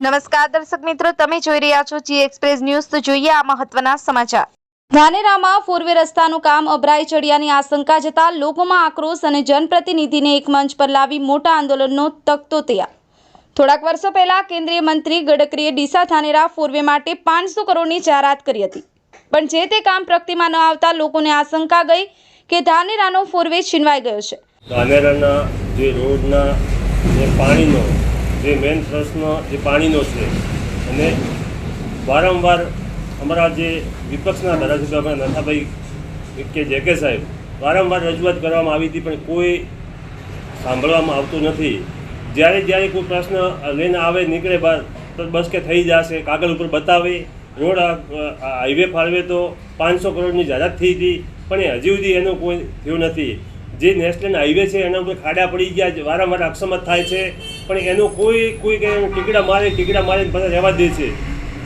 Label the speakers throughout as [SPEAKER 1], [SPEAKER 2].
[SPEAKER 1] નમસ્કાર દર્શક મિત્રો તમે જોઈ રહ્યા છો જી એક્સપ્રેસ ન્યૂઝ તો જોઈએ આ મહત્વના સમાચાર. ધાનેરામાં ફોરવે રસ્તાનું કામ અભરાઈ ચડિયાની આશંકા જતા લોકોમાં આક્રોશ અને જનપ્રતિનિધિને એક મંચ પર લાવી મોટા આંદોલનનો તકતો તૈયાર. થોડાક વર્ષો પહેલા કેન્દ્રીય મંત્રી ગડકરીએ ડીસા ધાનેરા ફોરવે માટે પાંચસો કરોડની જાહેરાત કરી હતી. પણ જે તે કામ પ્રગતિમાં ન આવતા લોકોને આશંકા ગઈ કે ધાનેરાનો ફોરવે છીનવાઈ ગયો છે.
[SPEAKER 2] ધાનેરાના જે રોડના જે પાણીનો જે મેઇન પ્રશ્ન જે પાણીનો છે. અને વારંવાર અમારા જે વિપક્ષના ધારાસભ્ય નથાભાઈ કે જે કે સાહેબ, વારંવાર રજૂઆત કરવામાં આવી હતી, પણ કોઈ સાંભળવામાં આવતું નથી. જ્યારે જ્યારે કોઈ પ્રશ્ન લઈને આવે, નીકળે બહાર, તો બસ કે થઈ જશે, કાગળ ઉપર બતાવે. રોડ હાઈવે ફાળવે તો પાંચસો કરોડની જાહેરાત થઈ હતી, પણ હજી સુધી એનું કોઈ થયું નથી. જે નેશનલ હાઈવે છે, એના ઉપર ખાડા પડી ગયા વારંવાર અક્ષમત થાય છે. પણ એનું કોઈ કોઈ કે ટીકડા મારે ટીકડા મારે બધા રહેવા દે છે.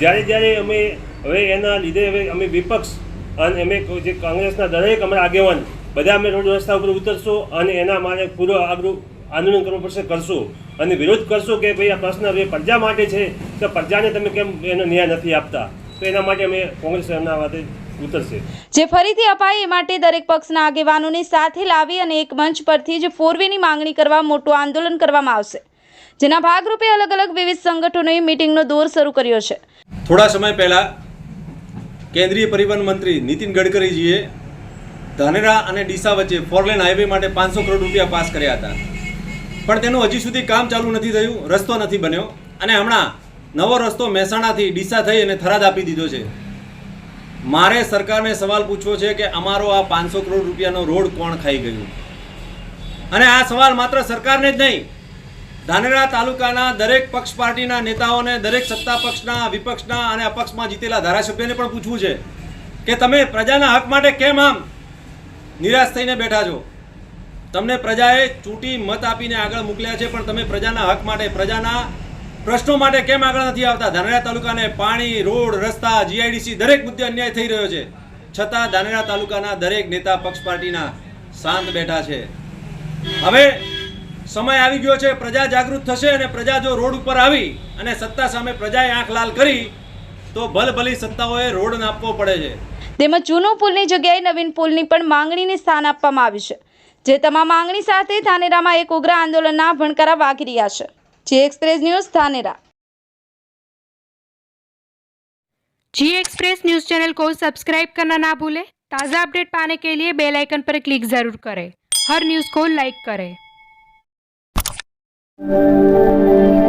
[SPEAKER 2] જ્યારે જ્યારે અમે હવે એના લીધે હવે અમે વિપક્ષ અને અમે જે કોંગ્રેસના દરેક અમારા આગેવાન, બધા અમે રોડ રસ્તા ઉપર ઉતરશું અને એના માટે પૂરો આગળ આંદોલન કરવું પડશે, કરશું. અને વિરોધ કરશું કે ભાઈ આ પ્રશ્ન હવે પ્રજા માટે છે, તો પ્રજાને તમે કેમ એનો ન્યાય નથી આપતા? તો એના માટે અમે કોંગ્રેસ એમના વાતે ઉતરશે.
[SPEAKER 1] જે ફરીથી અપાય એ માટે દરેક પક્ષના આગેવાનોને સાથે લાવી અને એક મંચ પરથી જ ફોરવેની માંગણી કરવા મોટું આંદોલન કરવામાં આવશે. જેના ભાગરૂપે અલગ અલગ વિવિધ સંગઠનોએ મિટિંગનો દોર શરૂ કર્યો છે.
[SPEAKER 3] થોડા સમય પહેલાં કેન્દ્રીય પરિવહન મંત્રી નીતિન ગડકરીજીએ ધાનેરા અને ડીસા વચ્ચે ફોરલેન હાઈવે માટે પાંચસો કરોડ રૂપિયા પાસ કર્યા હતા. પણ તેનું હજી સુધી કામ ચાલુ નથી થયું, રસ્તો નથી બન્યો અને હમણાં નવો રસ્તો મહેસાણાથી ડીસા થઈ અને થરાદ આપી દીધો છે. મારે સરકારને સવાલ પૂછવો છે કે અમારો આ પાંચસો કરોડ રૂપિયાનો રોડ કોણ ખાઈ ગયું? અને આ સવાલ માત્ર સરકારને જ નહીં ધાનેરા તાલુકાના દરેક પક્ષ પાર્ટીના નેતાઓને, દરેક સત્તા પક્ષના, વિપક્ષના અને અપક્ષમાં જીતેલા ધારાસભ્યને પણ પૂછવું છે કે તમે પ્રજાના હક માટે કેમ આમ નિરાશ થઈને બેઠા છો? તમને પ્રજાએ ચૂંટી મત આપીને આગળ મોકલ્યા છે, પણ તમે પ્રજાના હક માટે, પ્રજાના પ્રશ્નો માટે કેમ આગળ નથી આવતા? ધાનેરા તાલુકાને પાણી, રોડ, રસ્તા જીઆઈડીસી દરેક મુદ્દે અન્યાય થઈ રહ્યો છે. છતાં ધાનેરા તાલુકાના દરેક નેતા પક્ષ પાર્ટીના શાંત બેઠા છે. હવે સમય આવી ગયો છે પ્રજા જાગૃત થશે અને પ્રજા જો રોડ ઉપર આવી અને સત્તા સામે પ્રજાએ આંખ લાલ કરી તો ભલભલી સત્તાઓએ રોડ નાપવો પડે છે
[SPEAKER 1] તેમજ જૂનો પુલની જગ્યાએ નવીન પુલની પણ માંગણીને સ્થાન આપવામાં આવ્યું છે જે તમામ માંગણી સાથે ધાનેરામાં એક ઉગ્ર આંદોલનના ભણકારા વાગી રહ્યા છે જે એક્સપ્રેસ ન્યૂઝ ધાનેરા
[SPEAKER 4] जी एक्सप्रेस न्यूज चैनल को सब्सक्राइब करना ना भूलें ताज़ा अपडेट पाने के लिए बेल आइकन पर क्लिक ज़रूर करें हर न्यूज़ को लाइक करें Música